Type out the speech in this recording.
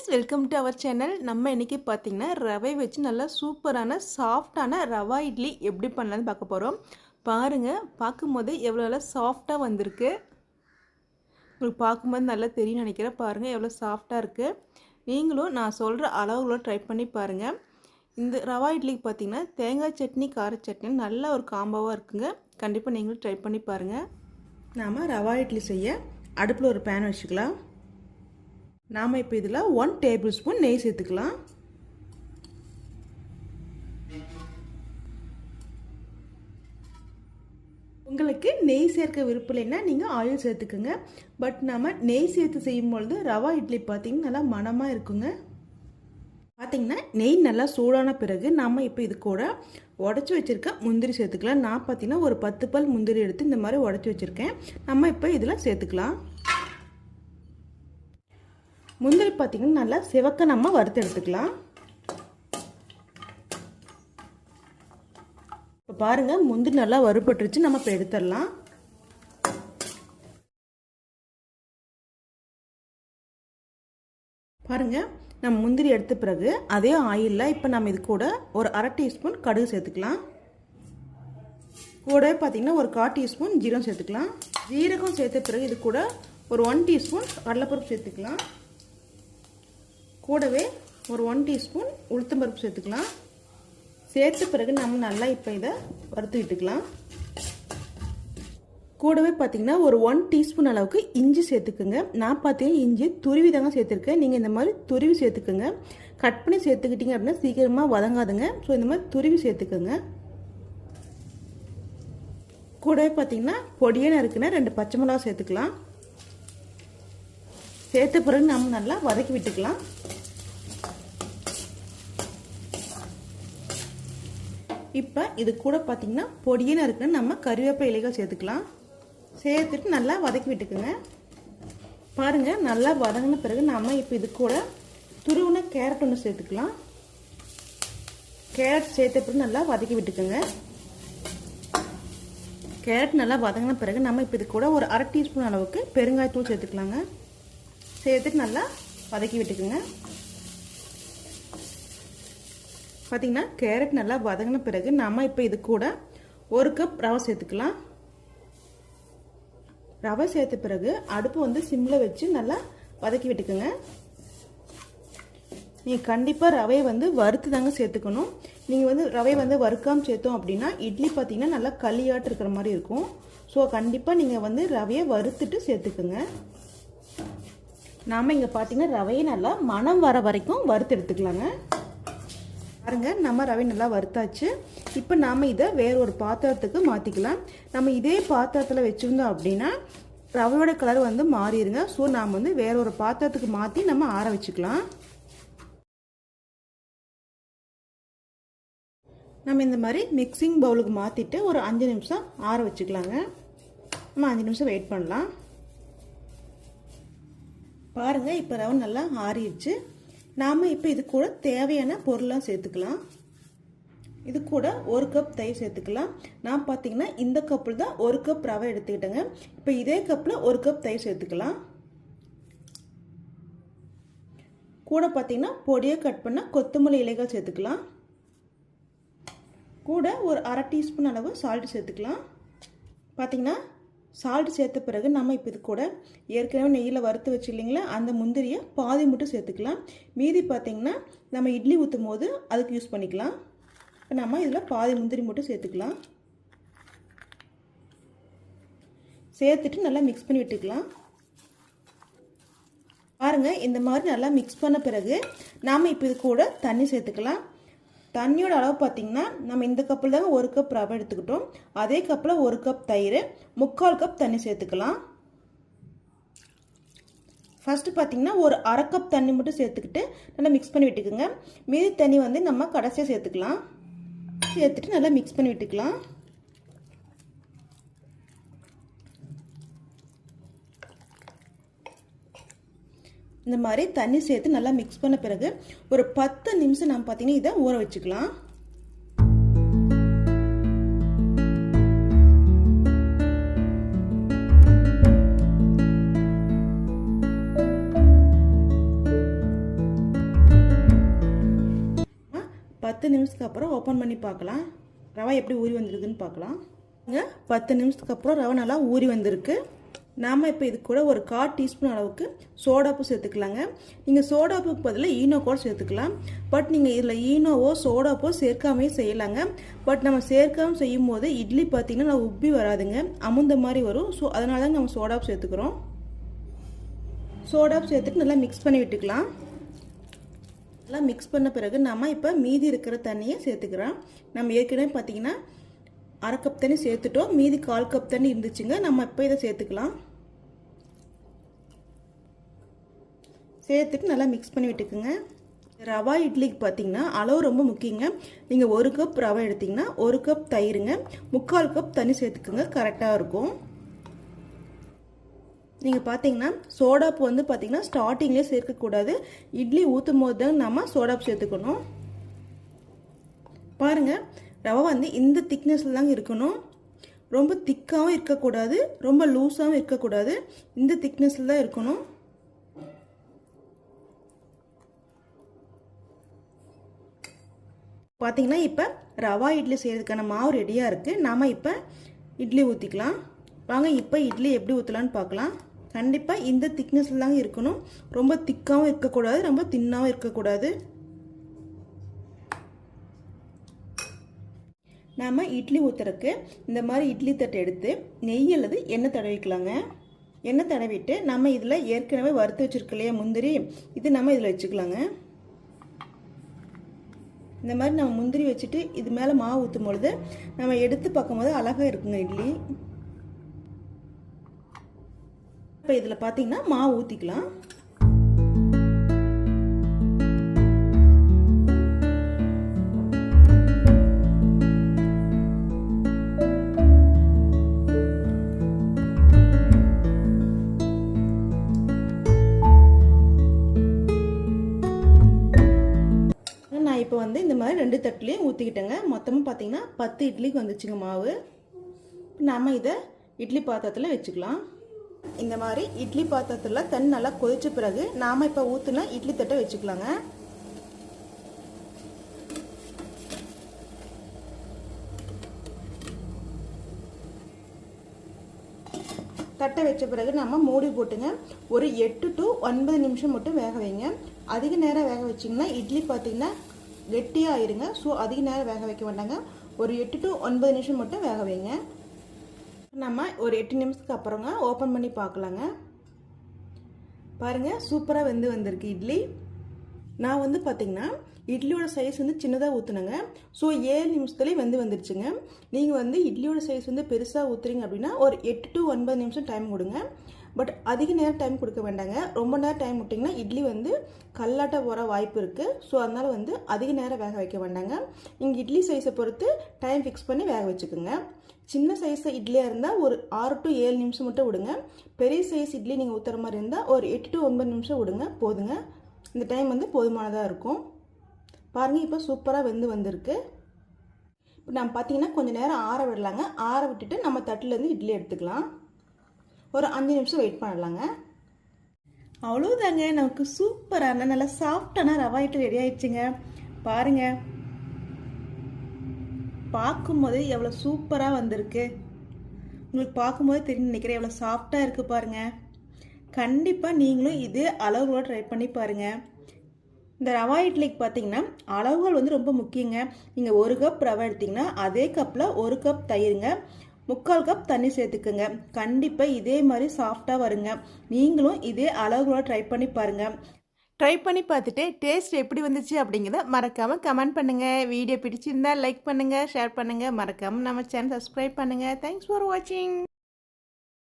Guys welcome to our channel நம்ம இன்றைக்கி பார்த்தீங்கன்னா ரவை வச்சு நல்லா சூப்பரான சாஃப்டான ரவா இட்லி எப்படி பண்ணலான்னு பார்க்க போகிறோம் பாருங்கள் பார்க்கும்போது எவ்வளோ நல்லா சாஃப்டாக வந்திருக்கு. உங்களுக்கு பார்க்கும்போது நல்லா தெரியும் நினைக்கிறேன். பாருங்கள் எவ்வளோ சாஃப்டாக இருக்குது நீங்களும் நான் சொல்கிற அளவுகளோ ட்ரை பண்ணி பாருங்கள் இந்த ரவா இட்லிக்கு பார்த்தீங்கன்னா தேங்காய் சட்னி கார சட்னி நல்ல ஒரு காம்போவாக இருக்குங்க. கண்டிப்பாக நீங்களும் ட்ரை பண்ணி பாருங்கள் நாம் ரவா இட்லி செய்ய அடுப்பில் ஒரு பேன் வச்சுக்கலாம். நாம் இப்போ இதில் ஒன் டேபிள் ஸ்பூன் நெய் சேர்த்துக்கலாம். உங்களுக்கு நெய் சேர்க்க விருப்பலைன்னா நீங்கள் ஆயில் சேர்த்துக்குங்க. பட் நம்ம நெய் சேர்த்து செய்யும்பொழுது ரவா இட்லி பார்த்தீங்கன்னா நல்லா மணமாக இருக்குங்க. பார்த்தீங்கன்னா நெய் நல்லா சூடான பிறகு நாம் இப்போ இது கூட உடச்சி வச்சுருக்க முந்திரி சேர்த்துக்கலாம். நான் பார்த்தீங்கன்னா ஒரு பத்து பல் முந்திரி எடுத்து இந்த மாதிரி உடச்சி வச்சுருக்கேன். நம்ம இப்போ இதில் சேர்த்துக்கலாம். முந்திரி பார்த்திங்கன்னா நல்லா சிவக்க நம்ம வறுத்து எடுத்துக்கலாம். இப்போ பாருங்கள் முந்திரி நல்லா வறுபட்டுருச்சு நம்ம இப்போ எடுத்துடலாம். பாருங்கள் நம்ம முந்திரி எடுத்த பிறகு அதே ஆயிலில் இப்போ நம்ம இது கூட ஒரு அரை டீஸ்பூன் கடுகு சேர்த்துக்கலாம். கூட பார்த்திங்கன்னா ஒரு கால் டீஸ்பூன் ஜீரகம் சேர்த்துக்கலாம். ஜீரகம் சேர்த்த பிறகு இது கூட ஒரு ஒன் டீஸ்பூன் கடலைப்பருப்பு சேர்த்துக்கலாம். கூடவே ஒரு ஒன் டீஸ்பூன் உளுத்தம்பருப்பு சேர்த்துக்கலாம். சேர்த்த பிறகு நம்ம நல்லா இப்போ இதை வறுத்து விட்டுக்கலாம். கூடவே பார்த்தீங்கன்னா ஒரு ஒன் டீஸ்பூன் அளவுக்கு இஞ்சி சேர்த்துக்குங்க. நான் பார்த்தீங்கன்னா இஞ்சி துருவி தாங்க சேர்த்துருக்கேன். நீங்கள் இந்த மாதிரி துருவி சேர்த்துக்குங்க. கட் பண்ணி சேர்த்துக்கிட்டீங்க அப்படின்னா சீக்கிரமாக வதங்காதுங்க. ஸோ இந்த மாதிரி துருவி சேர்த்துக்குங்க. கூடவே பார்த்தீங்கன்னா பொடியே நறுக்குன்னா ரெண்டு பச்சை மிளகா சேர்த்துக்கலாம். சேர்த்த பிறகு நம்ம நல்லா வதக்கி விட்டுக்கலாம். இப்போ இது கூட பார்த்தீங்கன்னா பொடியன்னு இருக்குன்னு நம்ம கருவேப்பிலை இலைகள் சேர்த்துக்கலாம். சேர்த்துட்டு நல்லா வதக்கி விட்டுக்குங்க. பாருங்கள் நல்லா வதங்கின பிறகு நம்ம இப்போ இது கூட துருவின கேரட் ஒன்று சேர்த்துக்கலாம். கேரட் சேர்த்த பிறகு நல்லா வதக்கி விட்டுக்குங்க. கேரட் நல்லா வதங்கின பிறகு நம்ம இப்போ இது கூட ஒரு அரை டீஸ்பூன் அளவுக்கு பெருங்காயத்தூள் சேர்த்துக்கலாங்க. சேர்த்துட்டு நல்லா வதக்கி விட்டுக்குங்க. பார்த்திங்கன்னா கேரட் நல்லா வதங்கின பிறகு நம்ம இப்போ இது கூட ஒரு கப் ரவை சேர்த்துக்கலாம். ரவை சேர்த்த பிறகு அடுப்பு வந்து சிம்மில் வச்சு நல்லா வதக்கி விட்டுக்குங்க. நீங்கள் கண்டிப்பாக ரவையை வந்து வறுத்து தாங்க சேர்த்துக்கணும். நீங்கள் வந்து ரவை வந்து வறுக்காமல் சேர்த்தோம் அப்படின்னா இட்லி பார்த்தீங்கன்னா நல்லா களியாட்டு இருக்கிற மாதிரி இருக்கும். ஸோ கண்டிப்பாக நீங்கள் வந்து ரவையை வறுத்துட்டு சேர்த்துக்குங்க. நாம் இங்கே பார்த்தீங்கன்னா ரவையை நல்லா மனம் வர வரைக்கும் வறுத்து எடுத்துக்கலாங்க. பாருங்கள் நம்ம ரவை நல்லா வறுத்தாச்சு. இப்போ நாம் இதை வேற ஒரு பாத்திரத்துக்கு மாற்றிக்கலாம் நம்ம இதே பாத்திரத்தில் வச்சுருந்தோம் அப்படின்னா ரவையோட கலர் வந்து மாறிடுங்க. ஸோ நாம் வந்து வேற ஒரு பாத்திரத்துக்கு மாற்றி நம்ம ஆற வச்சுக்கலாம். நம்ம இந்த மாதிரி மிக்சிங் பவுலுக்கு மாற்றிட்டு ஒரு அஞ்சு நிமிஷம் ஆற வச்சுக்கலாங்க. நம்ம அஞ்சு நிமிஷம் வெயிட் பண்ணலாம். பாருங்கள் இப்போ ரவை நல்லா ஆறிடுச்சு. நாம் இப்போ இது கூட தேவையான பொருளாக சேர்த்துக்கலாம். இது கூட ஒரு கப் தயிர் சேர்த்துக்கலாம். நான் பார்த்தீங்கன்னா இந்த கப்பில் தான் ஒரு கப் ரவை எடுத்துக்கிட்டேங்க. இப்போ இதே கப்பில் ஒரு கப் தயிர் சேர்த்துக்கலாம். கூட பார்த்தீங்கன்னா பொடியை கட் பண்ண கொத்தமல்லி இலைகள் சேர்த்துக்கலாம். கூட ஒரு அரை டீஸ்பூன் அளவு சால்ட் சேர்த்துக்கலாம். பார்த்தீங்கன்னா சால்ட் சேர்த்த பிறகு நம்ம இப்போ இது கூட ஏற்கனவே நெய்யில் வறுத்து வச்சு இல்லைங்களா அந்த முந்திரியை பாதி மட்டும் சேர்த்துக்கலாம். மீதி பார்த்திங்கன்னா நம்ம இட்லி ஊற்றும் போது அதுக்கு யூஸ் பண்ணிக்கலாம். இப்போ நம்ம இதில் பாதி முந்திரி மட்டும் சேர்த்துக்கலாம். சேர்த்துட்டு நல்லா மிக்ஸ் பண்ணி விட்டுக்கலாம். பாருங்கள் இந்த மாதிரி நல்லா மிக்ஸ் பண்ண பிறகு நாம் இப்போ இது கூட தண்ணி சேர்த்துக்கலாம். தண்ணியோட அளவு பார்த்திங்கன்னா நம்ம இந்த கப்பில் தாங்க ஒரு கப் ரவை எடுத்துக்கிட்டோம். அதே கப்பில் ஒரு கப் தயிர் முக்கால் கப் தண்ணி சேர்த்துக்கலாம். ஃபஸ்ட்டு பார்த்திங்கன்னா ஒரு அரை கப் தண்ணி மட்டும் சேர்த்துக்கிட்டு நல்லா மிக்ஸ் பண்ணி விட்டுக்குங்க. மீதி தண்ணி வந்து நம்ம கடைசியாக சேர்த்துக்கலாம். சேர்த்துட்டு நல்லா மிக்ஸ் பண்ணி விட்டுக்கலாம். இந்த மாதிரி தண்ணி சேர்த்து நல்லா மிக்ஸ் பண்ண பிறகு ஒரு பத்து நிமிஷம் நம்ம பார்த்தீங்கன்னா இதை ஊற வச்சுக்கலாம். பத்து நிமிஷத்துக்கு அப்புறம் ஓப்பன் பண்ணி பார்க்கலாம். ரவை எப்படி ஊறி வந்திருக்குன்னு பார்க்கலாம். பத்து நிமிஷத்துக்கு அப்புறம் ரவை நல்லா ஊறி வந்திருக்கு. நாம் இப்போ இது கூட ஒரு கால் டீஸ்பூன் அளவுக்கு சோடாப்பு சேர்த்துக்கலாங்க. நீங்கள் சோடாப்புக்கு பதிலாக ஈனோ கூட சேர்த்துக்கலாம். பட் நீங்கள் இதில் ஈனோவோ சோடாப்போ சேர்க்காமே செய்யலாங்க. பட் நம்ம சேர்க்காமல் செய்யும் போது இட்லி பார்த்தீங்கன்னா உப்பி வராதுங்க. அமுந்த மாதிரி வரும். ஸோ அதனால தான் நம்ம சோடாப்பு சேர்த்துக்கிறோம். சோடாப்பு சேர்த்துட்டு நல்லா மிக்ஸ் பண்ணி விட்டுக்கலாம். நல்லா மிக்ஸ் பண்ண பிறகு நம்ம இப்போ மீதி இருக்கிற தண்ணியை சேர்த்துக்கிறோம் நம்ம ஏற்கனவே பார்த்திங்கன்னா அரை கப் தண்ணி சேர்த்துட்டோம். மீதி கால் கப் தண்ணி இருந்துச்சுங்க. நம்ம இப்போ இதை சேர்த்துக்கலாம். சேர்த்துட்டு நல்லா மிக்ஸ் பண்ணி விட்டுக்குங்க. ரவா இட்லிக்கு பார்த்தீங்கன்னா அளவு ரொம்ப முக்கியங்க. நீங்கள் ஒரு கப் ரவை எடுத்தீங்கன்னா ஒரு கப் தயிருங்க. முக்கால் கப் தண்ணி சேர்த்துக்குங்க. கரெக்டாக இருக்கும். நீங்கள் பார்த்தீங்கன்னா சோடாப்பு வந்து பார்த்தீங்கன்னா ஸ்டார்டிங்லேயே சேர்க்கக்கூடாது. இட்லி ஊற்றும் போது தான் நம்ம சோடாப்பு சேர்த்துக்கணும். பாருங்கள் ரவை வந்து இந்த திக்னஸில் தாங்க இருக்கணும். ரொம்ப திக்காகவும் இருக்கக்கூடாது ரொம்ப லூஸாகவும் இருக்கக்கூடாது. இந்த திக்னஸில் தான் இருக்கணும். பார்த்தீங்கன்னா இப்போ ரவா இட்லி செய்கிறதுக்கான மாவு ரெடியாக இருக்குது நாம் இப்போ இட்லி ஊற்றிக்கலாம் வாங்க இப்போ இட்லி எப்படி ஊற்றலான்னு பார்க்கலாம் கண்டிப்பாக இந்த திக்னஸில் தாங்க இருக்கணும். ரொம்ப திக்காகவும் இருக்கக்கூடாது ரொம்ப தின்னாகவும் இருக்கக்கூடாது. நாம் இட்லி ஊற்றுறக்கு இந்த மாதிரி இட்லி தட்டை எடுத்து நெய் அல்லது எண்ணெய் தடவிக்கலாங்க. எண்ணெய் தடவிட்டு நம்ம இதில் ஏற்கனவே வறுத்து வச்சுருக்க இல்லையா முந்திரி? இது நம்ம இதில் வச்சுக்கலாங்க. இந்த மாதிரி நம்ம முந்திரி வச்சுட்டு இது மேலே மாவு ஊற்றும் பொழுது நம்ம எடுத்து பார்க்கும்போது அழகாக இருக்குங்க இட்லி. இப்போ இதில் பார்த்தீங்கன்னா மாவு ஊற்றிக்கலாம் ரெண்டு தட்டுலேயும் ஊற்றிக்கிட்டேங்க மொத்தமாக பார்த்தீங்கன்னா பத்து இட்லிக்கு வந்துச்சுங்க மாவு. நம்ம இதை இட்லி பாத்திரத்தில் வச்சுக்கலாம். இந்த மாதிரி இட்லி பாத்திரத்தில் தண்ணி நல்லா கொதிச்ச பிறகு நாம் இப்போ ஊற்றுனா இட்லி தட்டை வச்சுக்கலாங்க. தட்டை வச்ச பிறகு நம்ம மூடி போட்டுங்க. ஒரு எட்டு டு ஒன்பது நிமிஷம் மட்டும் வேக வைங்க. அதிக நேரம் வேக வச்சிங்கன்னா இட்லி பார்த்தீங்கன்னா கெட்டியாக ஆயிருங்க ஸோ அதிக நேரம் வேக வைக்க வேண்டாங்க. ஒரு எட்டு டு ஒன்பது நிமிஷம் மட்டும் வேக வைங்க. நம்ம ஒரு எட்டு நிமிஷத்துக்கு அப்புறங்க ஓப்பன் பண்ணி பார்க்கலாங்க. பாருங்கள் சூப்பராக வெந்து வந்திருக்கு இட்லி. நான் வந்து பார்த்திங்கன்னா இட்லியோட சைஸ் வந்து சின்னதாக ஊற்றுனேங்க ஸோ ஏழு நிமிஷத்துலேயே வந்து வந்துருச்சுங்க. நீங்கள் வந்து இட்லியோட சைஸ் வந்து பெருசாக ஊற்றுறீங்க அப்படின்னா ஒரு எட்டு டு ஒன்பது நிமிஷம் டைம் கொடுங்க. பட் அதிக நேரம் டைம் கொடுக்க வேண்டாங்க. ரொம்ப நேரம் டைம் விட்டிங்கன்னா இட்லி வந்து கல்லாட்ட போகிற வாய்ப்பு இருக்குது ஸோ அதனால் வந்து அதிக நேரம் வேக வைக்க வேண்டாங்க. இங்கே இட்லி சைஸை பொறுத்து டைம் ஃபிக்ஸ் பண்ணி வேக வச்சுக்கோங்க. சின்ன சைஸ் இட்லியாக இருந்தால் ஒரு ஆறு டு ஏழு நிமிஷம் மட்டும் விடுங்க. பெரிய சைஸ் இட்லி நீங்கள் ஊற்றுற மாதிரி இருந்தால் ஒரு எட்டு டு ஒன்பது நிமிஷம் விடுங்க. போதுங்க. இந்த டைம் வந்து போதுமானதாக இருக்கும். பாருங்கள் இப்போ சூப்பராக வெந்து வந்திருக்கு. இப்போ நம்ம பார்த்தீங்கன்னா கொஞ்சம் நேரம் ஆற விடலாங்க. ஆற விட்டுட்டு நம்ம தட்டிலேருந்து இட்லி எடுத்துக்கலாம். ஒரு அஞ்சு நிமிஷம் வெயிட் பண்ணலாங்க. அவ்வளோதாங்க நமக்கு சூப்பரான நல்லா சாஃப்டான ரவா இட்லி ரெடி ஆயிடுச்சுங்க. பாருங்கள் பார்க்கும்போது எவ்வளோ சூப்பராக வந்திருக்கு. உங்களுக்கு பார்க்கும்போது தெரிஞ்சு நினைக்கிறேன் எவ்வளோ சாஃப்டாக இருக்குது பாருங்கள் கண்டிப்பாக நீங்களும் இதே அளவுகளோட ட்ரை பண்ணி பாருங்கள் இந்த ரவா இட்லிக்கு பார்த்தீங்கன்னா அளவுகள் வந்து ரொம்ப முக்கியங்க. நீங்கள் ஒரு கப் ரவை எடுத்திங்கன்னா அதே கப்பில் ஒரு கப் தயிருங்க. முக்கால் கப் தண்ணி சேர்த்துக்குங்க. கண்டிப்பாக இதே மாதிரி சாஃப்டாக வருங்க. நீங்களும் இதே அளவுகளோட ட்ரை பண்ணி பாருங்கள் ட்ரை பண்ணி பார்த்துட்டு டேஸ்ட் எப்படி வந்துச்சு அப்படிங்கிறத மறக்காமல் கமெண்ட் பண்ணுங்கள் வீடியோ பிடிச்சிருந்தால் லைக் பண்ணுங்கள் ஷேர் பண்ணுங்கள் மறக்காமல் நம்ம சேனல் சப்ஸ்கிரைப் பண்ணுங்கள் தேங்க்ஸ் ஃபார் வாட்சிங்